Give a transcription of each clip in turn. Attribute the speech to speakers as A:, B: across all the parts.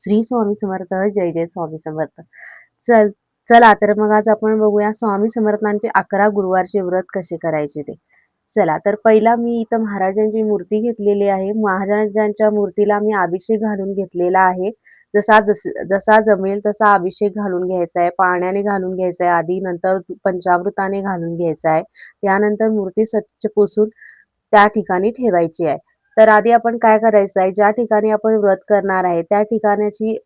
A: श्री स्वामी समर्थ जय जय स्वामी समर्थ. चल चला तर मग आज आपण बघूया स्वामी समर्थांचे अकरा गुरुवारचे व्रत कसे करायचे ते. चला तर पहिला मी इथं महाराजांची मूर्ती घेतलेली आहे. महाराजांच्या मूर्तीला मी अभिषेक घालून घेतलेला आहे. जसा जस जसा जमेल तसा अभिषेक घालून घ्यायचा आहे. पाण्याने घालून घ्यायचा आहे. आधी नंतर पंचामृताने घालून घ्यायचा आहे. त्यानंतर मूर्ती स्वच्छ पुसून त्या ठिकाणी ठेवायची आहे. तर आधी आपण काय करायचं आहे? ज्या ठिकाणी आपण व्रत करणार आहे त्या ठिकाणाची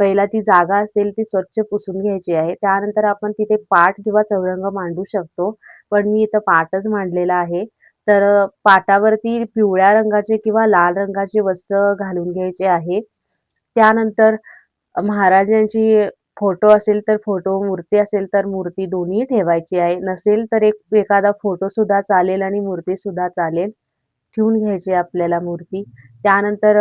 A: पहिला ती जागा असेल ती स्वच्छ पुसून घ्यायची आहे. त्यानंतर आपण तिथे पाठ किंवा चौरंग मांडू शकतो. पण मी इथं पाठच मांडलेला आहे. तर पाटावरती पिवळ्या रंगाचे किंवा लाल रंगाचे वस्त्र घालून घ्यायचे आहे. त्यानंतर महाराजांची फोटो असेल तर फोटो मूर्ती असेल तर मूर्ती दोन्ही ठेवायची आहे. नसेल तर एक एखादा फोटो सुद्धा चालेल आणि मूर्ती सुद्धा चालेल. ठेवून घ्यायची आपल्याला मूर्ती. त्यानंतर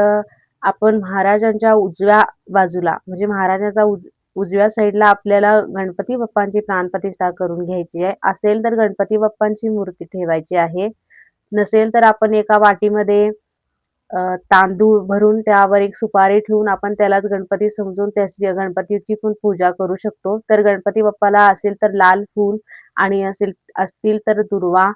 A: आपण महाराजांच्या उजव्या बाजूला म्हणजे महाराजांचा उज उजव्या साईडला आपल्याला गणपती बाप्पांची प्राणप्रतिष्ठा करून घ्यायची आहे. असेल तर गणपती बाप्पांची मूर्ती ठेवायची आहे. नसेल तर आपण एका वाटीमध्ये तांदूळ भरून त्यावर एक सुपारी ठेवून आपण त्यालाच गणपती समजून त्याची गणपतीची पण पूजा करू शकतो. तर गणपती बाप्पाला असेल तर लाल फूल आणि असेल असतील तर दुर्वा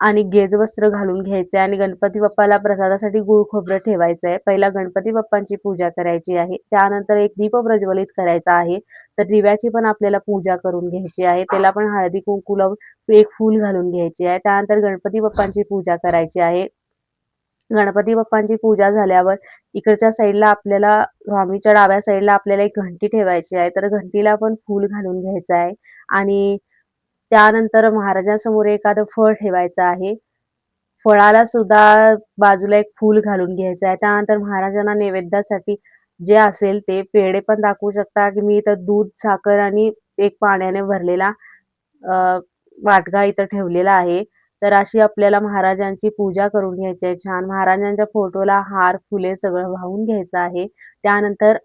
A: आणि गेज वस्त्र घालून घ्यायचे आणि गणपती बाप्पाला प्रसादासाठी गुळ खोबरं ठेवायचं आहे पहिला गणपती बाप्पांची पूजा करायची आहे. त्यानंतर एक दीप प्रज्वलित करायचा आहे. तर दिव्याची पण आपल्याला पूजा करून घ्यायची आहे. त्याला पण हळदी कुंकू लावून एक फूल घालून घ्यायची आहे. त्यानंतर गणपती बाप्पांची पूजा करायची आहे. गणपती बाप्पांची पूजा झाल्यावर इकडच्या साईडला आपल्याला स्वामीच्या डाव्या साईडला आपल्याला एक घंटी ठेवायची आहे. तर घंटीला पण फूल घालून घ्यायचं आहे. आणि त्यानंतर महाराजांसमोर एखादं फळ ठेवायचं आहे. फळाला सुद्धा बाजूला एक फूल घालून घ्यायचं आहे. त्यानंतर महाराजांना नैवेद्यासाठी जे असेल ते पेढे पण दाखवू शकता. की मी इथं दूध साखर आणि एक पाण्याने भरलेला वाटगा इथं ठेवलेला आहे. तर अशी आपल्याला महाराजांची पूजा करून घ्यायची आहे. छान महाराजांच्या फोटोला हार फुले सगळं वाहून घ्यायचं आहे. त्यानंतर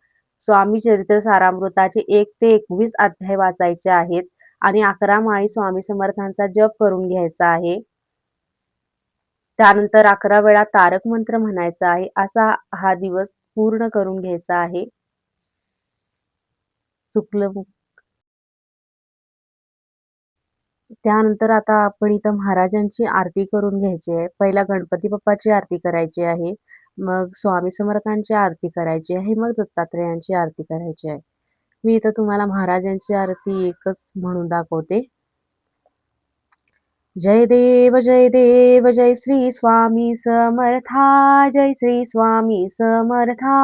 A: स्वामी चरित्र सारामृताचे एक ते एकवीस अध्याय वाचायचे आहेत. आणि अकरा माळी स्वामी समर्थांचा जप करून घ्यायचा आहे. त्यानंतर अकरा वेळा तारक मंत्र म्हणायचा आहे. असा हा दिवस पूर्ण करून घ्यायचा आहे. चुकलं त्यानंतर आता आपण इथं महाराजांची आरती करून घ्यायची आहे. पहिला गणपती बाप्पाची आरती करायची आहे. मग स्वामी समर्थांची आरती करायची आहे. मग दत्तात्रेयांची आरती करायची आहे. मी इथं तुम्हाला महाराजांची आरती एकच म्हणून दाखवते. जय देव जय देव जय श्री स्वामी समर्था जय श्री स्वामी समर्था.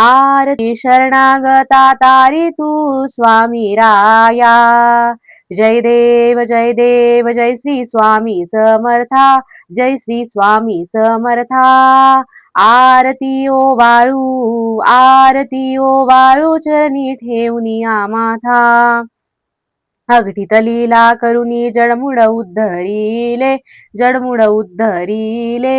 A: आरती शरणागता तारी तू स्वामी राया. जय देव जय देव जय श्री स्वामी समर्था जय श्री स्वामी समर्था. आरती ओ वाळू आरती ओ वाळू चरणी ठेवनी माथा. अगठीत लीला करुणी जडमुड उद्धरिले जडमुड उद्धरिले.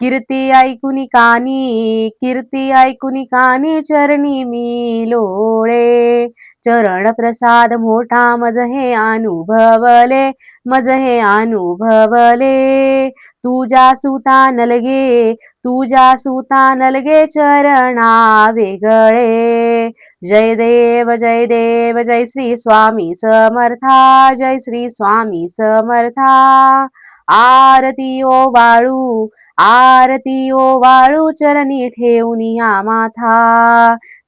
A: कीर्ती ऐकुनी कानी कीर्ती ऐकुनी कानी चरणी मी लोळे. चरण प्रसाद मोठा मज हे अनुभवले मज हे अनुभवले. तुझ्या सुता नलगे तुझ्या सुता नलगे चरणा वेगळे जय देव जय देव जय श्री स्वामी समर्था जय श्री स्वामी समर्था. आरती ओ वाळू आरती ओ वाळू चरणी ठेवून या माथा.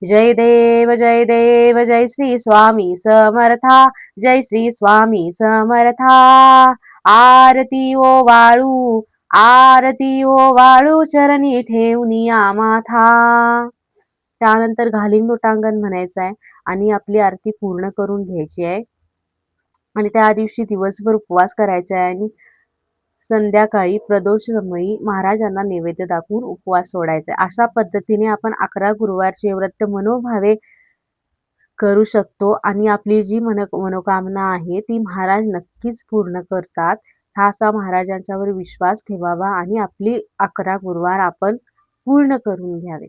A: जय देव जय देव जय श्री स्वामी समर्था जय श्री स्वामी समर्था. आरती ओ वाळू आरती ओ वाळू चरणी ठेवून या माथा. त्यानंतर घालिंग लोटांगण म्हणायचं आहे आणि आपली आरती पूर्ण करून घ्यायची आहे. आणि त्या दिवशी दिवसभर उपवास करायचा आहे आणि संध्याकाळी प्रदोषसमयी महाराजांना नैवेद्य दाखवून उपवास सोडायचा. अशा पद्धतीने आपण अकरा गुरुवारचे व्रत मनोभावे करू शकतो आणि आपली जी मन मनोकामना आहे ती महाराज नक्कीच पूर्ण करतात. हा असा महाराजांच्यावर विश्वास ठेवावा आणि आपली अकरा गुरुवार आपण पूर्ण करून घ्यावे.